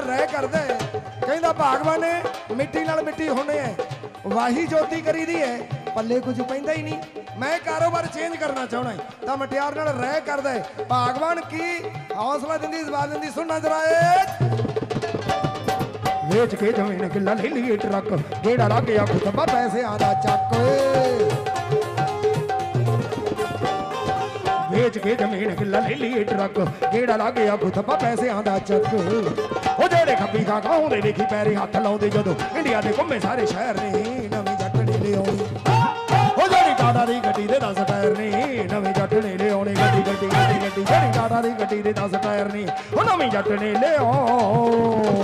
ਰਹਿ ਕਰਦਾ। ਹੈ। ਕਹਿੰਦਾ ਭਗਵਾਨ, ਮਿੱਟੀ ਨਾਲ ਮਿੱਟੀ ਹੋਣੇ ਐ। ਵਾਹੀ ਜੋਤੀ ਕਰੀਦੀ ਐ, ਪੱਲੇ ਕੁਝ ਪੈਂਦਾ ਹੀ ਨਹੀਂ। ਮੈਂ ਕਾਰੋਬਾਰ ਚੇਂਜ ਕਰਨਾ ਚਾਹਣਾ ਤਾਂ ਮਟਿਆਰ ਨਾਲ ਰਹਿ ਕਰਦਾ ਹੈ ਭਾਗਵਾਨ ਕੀ ਹੌਸਲਾ ਦਿੰਦੀ, ਜਵਾਬ ਦਿੰਦੀ ਸੁਣਨਾ ਜਰਾ ਏ। ਵੇਚ ਕੇ ਜ਼ਮੀਨ ਕਿੱਲਾ ਲੈ ਲਈਏ ਟਰੱਕ। ਜਿਹੜਾ ਲੱਗ ਗਿਆ ਖੁਤਬਾ ਪੈਸੇ ਆਦਾ ਚੱਕ। ਓਏ ਵੇਚ ਕੇ ਜ਼ਮੀਨ ਕਿੱਲਾ ਲੈ ਲਈਏ ਟਰੱਕ ਜਿਹੜਾ ਲੱਗ ਗਿਆ ਖੁਤਬਾ ਪੈਸੇ ਆਦਾ ਚੱਕ। ਉਹ ਜਿਹੜੇ ਖੱਬੀ ਖਾ ਖਾਉਂਦੇ ਵੇਖੀ ਪੈਰੀ ਹੱਥ ਲਾਉਂਦੇ ਜਦੋਂ। ਇੰਡੀਆ ਦੇ ਘੁੰਮੇ ਸਾਰੇ ਸ਼ਹਿਰ ਨੇ ਨਵੀਂ ਜੱਟ ਨੇ ਲਿਆਉਣੀ। ਉਹ ਜਿਹੜੀ ਟਾਟਾ ਦੀ ਗੱਡੀ ਦੇ 10 ਟਾਇਰ ਨੇ, ਨਵੀਂ ਜੱਟ ਨੇ ਲਿਆਉਣੀ। ਗੱਡੀ ਗੱਡੀ ਗੱਡੀ ਗੱਡੀ। ਜਿਹੜੀ ਟਾਟਾ ਦੀ ਗੱਡੀ ਦੇ 10 ਟਾਇਰ ਨੇ, ਉਹ ਨਵੀਂ ਜੱਟ ਨੇ ਲਿਆਉ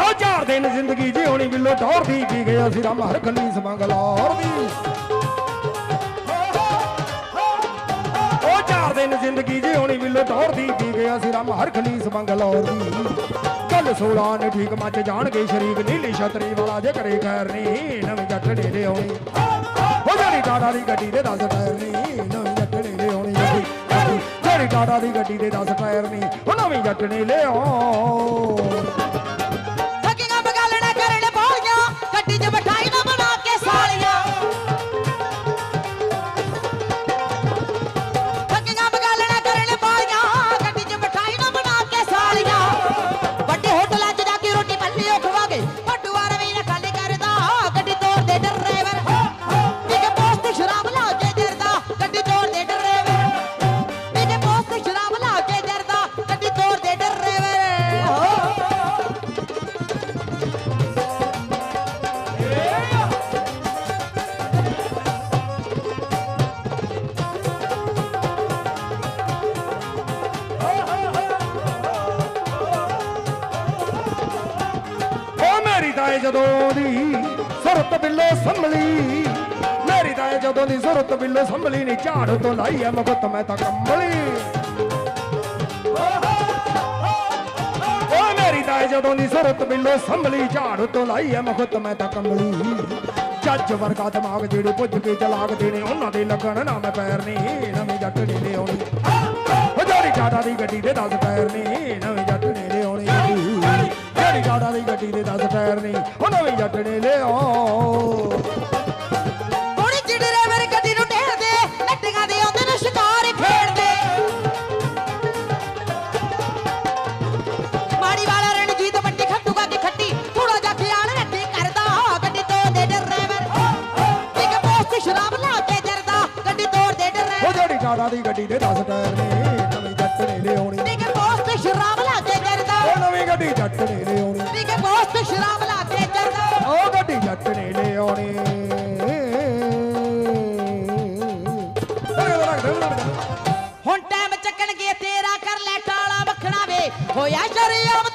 ਆ ਚਾਰ ਦਿਨ ਜ਼ਿੰਦਗੀ ਜਿਉਣੀ ਬਿੱਲੋ ਟੌਰ ਦੀ ਪੀ ਗਿਆ ਸੀ ਰਾਮ ਹਰ ਖਲੀਸ ਮੰਗਲੌਰ ਦੀ। ਉਹ ਚਾਰ ਦਿਨ ਜ਼ਿੰਦਗੀ ਜਿਉਣੀ ਬਿੱਲੋ ਟੌਰ ਦੀ ਕੀ ਗਿਆ ਸੀ ਰਾਮ ਹਰ ਖਲੀਸ ਮੰਗਲੌਰ ਦੀ। ਗੱਲ 16 ਨੇ ਠੀਕ ਮੱਚ ਜਾਣਗੇ ਸ਼ਰੀਕ, ਨੀਲੀ ਛਤਰੀ ਵਾਲਾ ਜੇ ਕਰੇ ਖੈਰ ਨਹੀਂ ਨਵੀਂ ਜੱਟ ਨੇ ਲਿਆਉਣੀ ਹੋ ਜਾਣੀ ਟਾਟਾ ਦੀ ਗੱਡੀ ਦੇ ਦਸ ਟਾਇਰ ਨਹੀਂ ਨਵੀਂ ਜੱਟ ਨੇ ਲਿਆਉਣੀ ਗੱਡੀ ਜਿਹੜੀ ਟਾਟਾ ਦੀ ਗੱਡੀ ਦੇ ਦਸ ਟਾਇਰ ਨਹੀਂ ਉਹ ਨਵੀਂ ਜੱਟ ਨੇ ਲਿਆਉ ਓ ਜਦੋਂ ਦੀ ਸੁਰਤ ਬਿੱਲੋ ਸੰਭਲੀ, ਮੇਰੀ ਤਾਏ ਜਦੋਂ ਦੀ ਸੁਰਤ ਬਿੱਲੋ ਸੰਭਲੀ ਨੀ, ਝਾੜ ਤੋਂ ਲਾਈ ਐ ਮਗਤ ਮੈਂ ਤਾਂ ਕੰਬਲੀ। ਓ ਮੇਰੀ ਤਾਏ ਜਦੋਂ ਦੀ ਸੁਰਤ ਬਿੱਲੋ ਸੰਭਲੀ, ਝਾੜ ਤੋਂ ਲਾਈ ਐ ਮਗਤ ਮੈਂ ਤਾਂ ਕੰਬਲੀ। ਜੱਜ ਵਰਗਾ ਦਿਮਾਗ ਜਿਹੜੇ ਪੁੱਜ ਕੇ ਚਲਾਕ ਦੇਣੇ ਉਹਨਾਂ ਦੇ ਲੱਗਣ ਨਾ ਮੈਂ ਪੈਰ ਨਹੀਂ ਨਵੀਂ ਜੱਟ ਨੇ ਲਿਆਉਣੀ ਓ ਟਾਟਾ ਦੀ ਗੱਡੀ ਦੇ 10 ਪੈਰ ਨਹੀਂ ਨਵੀਂ ਜਿਹੜੀ ਟਾਟਾ ਦੀ ਗੱਡੀ ਦੇ 10 ਟਾਇਰ ਨਹੀਂ ਉਹ ਨਵੀਂ ਜੱਟ ਨੇ ਲਿਆਉ ਕੁੜੀ ਚ ਡਰਾਈਵਰ ਗੱਡੀ ਨੂੰ ਢੇੜਦੇ ਨੱਟੀਆਂ ਦੇ ਆਉਂਦੇ ਨੇ ਸ਼ਿਕਾਰ ਖੇਡਦੇ। ਮਾੜੀ ਵਾਲਾ ਰਣਜੀਤ ਮੰਡੀ ਖੱਟੂਗਾ ਦੀ ਖੱਟੀ ਥੋੜਾ ਜਿਹਾ ਖਿਆਲ ਰੱਖੀ ਕਰਦਾ। ਗੱਡੀ ਤੋਂ ਦੇ ਡਰਾਈਵਰ। ਇੱਕ ਪੋਸਟ ਸ਼ਰਾਬ ਲਾ ਕੇ ਜਰਦਾ ਗੱਡੀ ਤੋੜ ਦੇ ਉਹ ਡਰਾਈਵਰ ਜਿਹੜੀ ਟਾਟਾ ਦੀ ਗੱਡੀ ਦੇ 10 ਟਾਇਰ ਨੇ ਨਵੀਂ ਜੱਟ ਨੇ ਲਿਆਉਣੀ। ਇੱਕ ਪੋਸਟ ਸ਼ਰਾਬ ਲਾ ਉਹ ਨਵੀਂ ਗੱਡੀ ਜੱਟ ਨੇ ਲਿਆਉਣੀ। ਇੱਕ ਪੋਸਟ ਸ਼ਰਾਬ ਲਾ ਕੇ ਜਰਦਾ ਉਹ ਗੱਡੀ ਜੱਟ ਨੇ ਲਿਆਉਣੀ। ਹੁਣ ਟਾਈਮ ਚੱਕਣਗੇ ਤੇਰਾ ਕਰ ਲੈ ਟਾਲਾ ਮੱਖਣਾ ਵੇ। ਹੋਇਆ ਸ਼ਰੀਆਮ